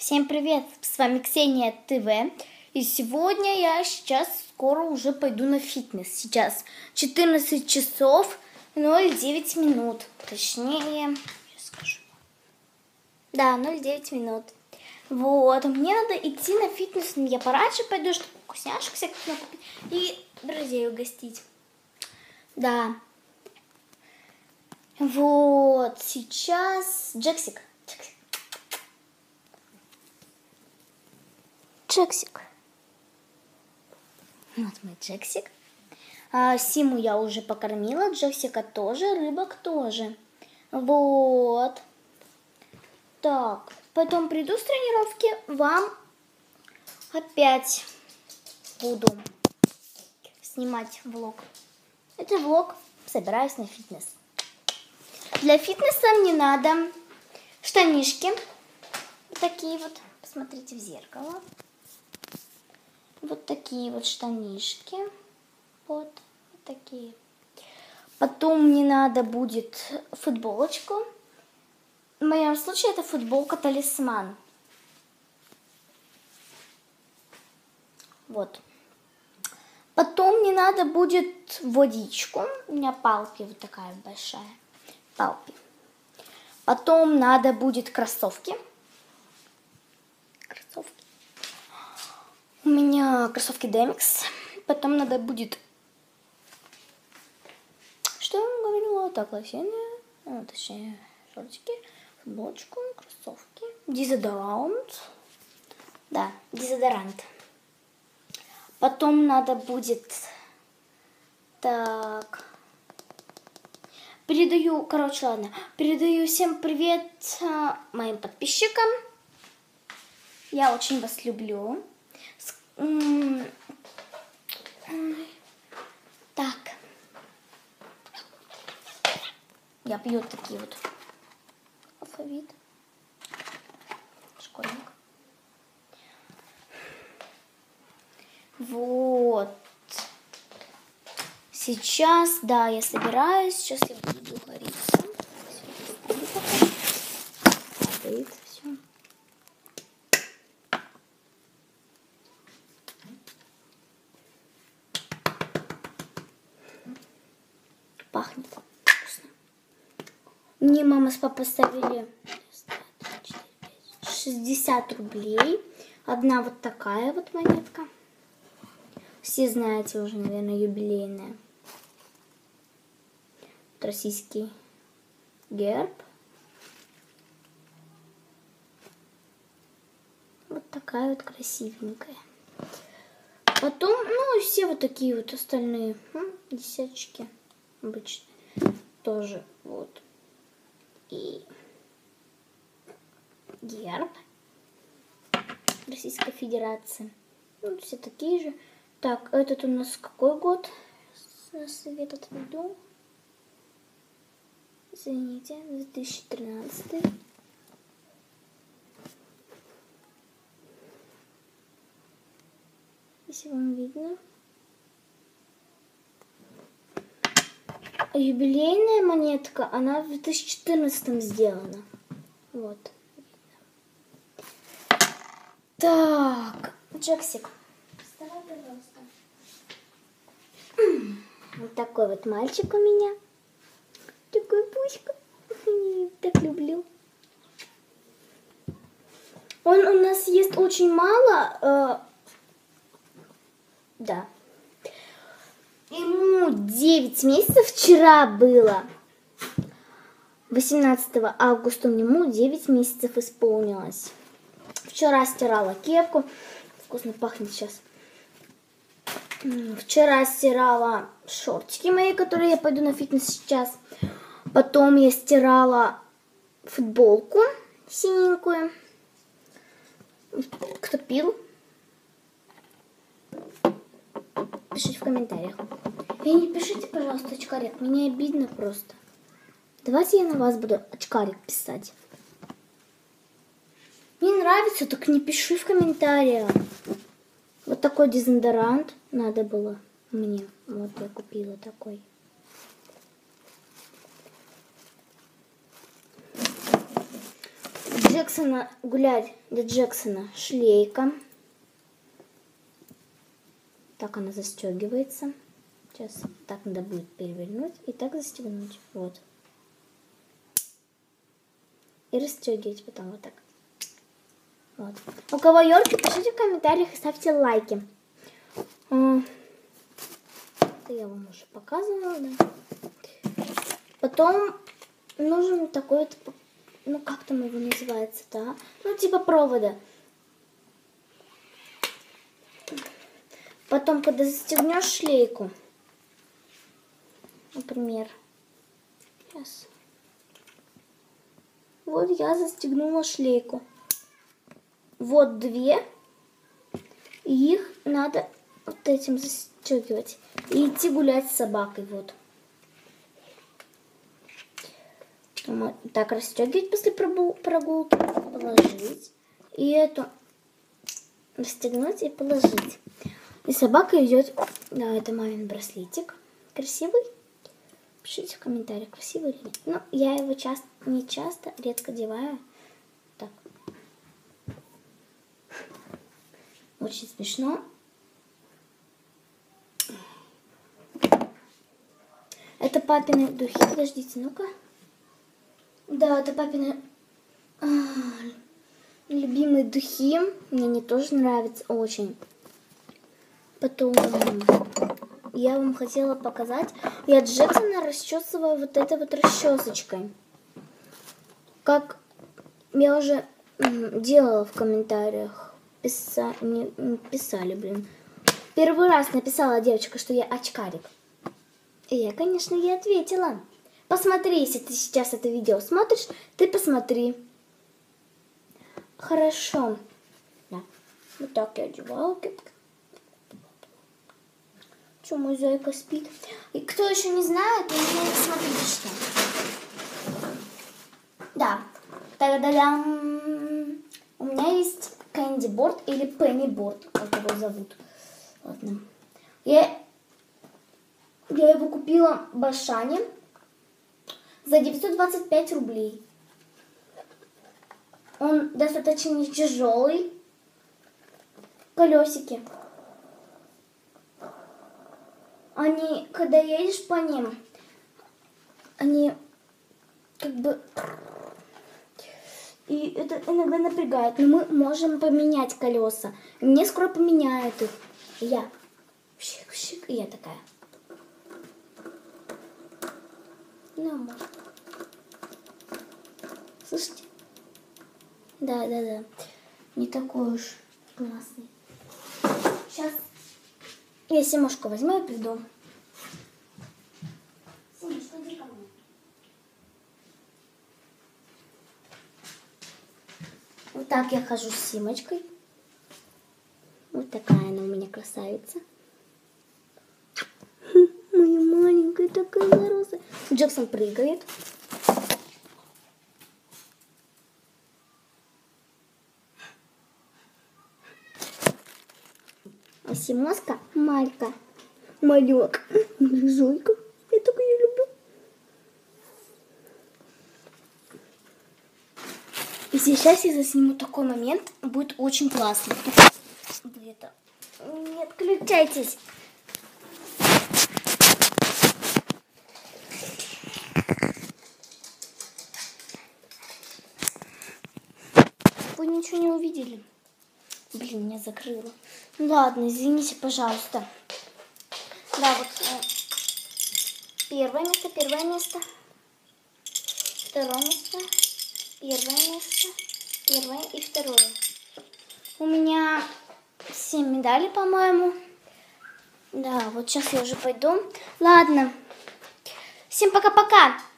Всем привет! С вами Ксения ТВ. И сегодня я сейчас скоро уже пойду на фитнес. Сейчас 14 часов 09 минут. Точнее, сейчас скажу. Да, 09 минут. Вот, мне надо идти на фитнес. Я пораньше пойду, чтобы вкусняшек всяких накупить и друзей угостить. Да. Вот, сейчас Джексик. Джексик. Вот мой Джексик. А, Симу я уже покормила, Джексика тоже, рыбок тоже. Вот. Так, потом приду с тренировки, вам опять буду снимать влог. Это влог «Собираюсь на фитнес». Для фитнеса мне надо штанишки. Такие вот. Посмотрите в зеркало. Вот такие вот штанишки. Вот, вот такие. Потом мне надо будет футболочку. В моем случае это футболка талисман. Вот. Потом мне надо будет водичку. У меня палки вот такая большая. Палки. Потом надо будет кроссовки. Кроссовки. У меня кроссовки Demix. Потом надо будет... Что я говорила? Так, лосины, а, точнее, шортики, футболочку, кроссовки, дезодорант. Да, дезодорант. Потом надо будет... Так... Передаю, короче, ладно, передаю всем привет а, моим подписчикам. Я очень вас люблю. Так. Я пью такие вот алфавит. Школьник. Вот. Сейчас, да, я собираюсь. Сейчас я буду говориться. Падает все. Пахнет вкусно. Мне мама с папой ставили 60 рублей. Одна вот такая вот монетка. Все знаете уже, наверное, юбилейная. Вот российский герб. Вот такая вот красивенькая. Потом, ну все вот такие вот остальные десяточки обычные. Тоже вот. И герб Российской Федерации. Ну, все такие же. Так, этот у нас какой год? Совет отведу. Извините, 2013. Если вам видно. Юбилейная монетка, она в 2014 сделана. Вот. Так, Джексик. Вставай, пожалуйста. Вот такой вот мальчик у меня. Такой пуська. Так люблю. Он у нас ест очень мало. Э, да. Ему 9 месяцев вчера было. 18 августа ему 9 месяцев исполнилось. Вчера стирала кепку. Вкусно пахнет сейчас. Вчера стирала шортики мои, которые я пойду на фитнес сейчас. Потом я стирала футболку синенькую. Кто пил? Пишите в комментариях. И не пишите, пожалуйста, очкарик. Мне обидно просто. Давайте я на вас буду очкарик писать. Не нравится, так не пиши в комментариях. Вот такой дезодорант надо было мне. Вот я купила такой. Джексона гулять до Джексона шлейка. Так она застегивается. Сейчас так надо будет перевернуть и так застегнуть. Вот. И расстегивать потом вот так. Вот. У кого Йорки, пишите в комментариях и ставьте лайки. А, Это я вам уже показывала, да. Потом нужен такой вот, ну как там его называется, да? Ну типа провода. Потом, когда застегнешь шлейку, например, сейчас. Вот я застегнула шлейку. Вот две. И их надо вот этим застегивать. И идти гулять с собакой. Вот Так расстегивать после прогулки. Положить. И эту расстегнуть и положить. И собака идет. Да, это мамин браслетик. Красивый? Пишите в комментариях, красивый или нет. Ну, я его часто, не часто, редко одеваю. Так. Очень смешно. Это папины духи. Подождите, ну-ка. Да, это папины а, любимые духи. Мне они тоже нравятся очень. Потом я вам хотела показать. Я Джексона расчесываю вот этой вот расчесочкой. Как я уже делала в комментариях. Писа... Не, писали, блин. Первый раз написала девочка, что я очкарик. И я, конечно, ей ответила. Посмотри, если ты сейчас это видео смотришь, ты посмотри. Хорошо. Да. Вот так я одевала кепку. Что, мой зайка спит? И кто еще не знает, то смотрите что. Да. Та-да-дам. У меня есть Кэнди Борд или Пенни Борд, как его зовут. Ладно. Я, я его купила в Башане за 925 рублей. Он достаточно тяжелый. Колесики они, когда едешь по ним, они как бы... И это иногда напрягает. Но мы можем поменять колеса. Мне скоро поменяют их. Я пшик-пшик, и я такая. Ну, может. Слышите? Да, да, да. Не такой уж классный. Сейчас я Симошку возьму и приду. Вот так я хожу с Симочкой. Вот такая она у меня красавица. Моя маленькая такая заросла. Джексон прыгает. А Симоска Малька. Малек. Зойка. Я так ее люблю. И сейчас я засниму такой момент. Будет очень классно. Где-то. Не отключайтесь. Вы ничего не увидели. Блин, меня закрыло. Ну ладно, извините, пожалуйста. Да, вот э, первое место, первое место. Второе место, первое место, первое и второе. У меня 7 медалей, по-моему. Да, вот сейчас я уже пойду. Ладно. Всем пока-пока.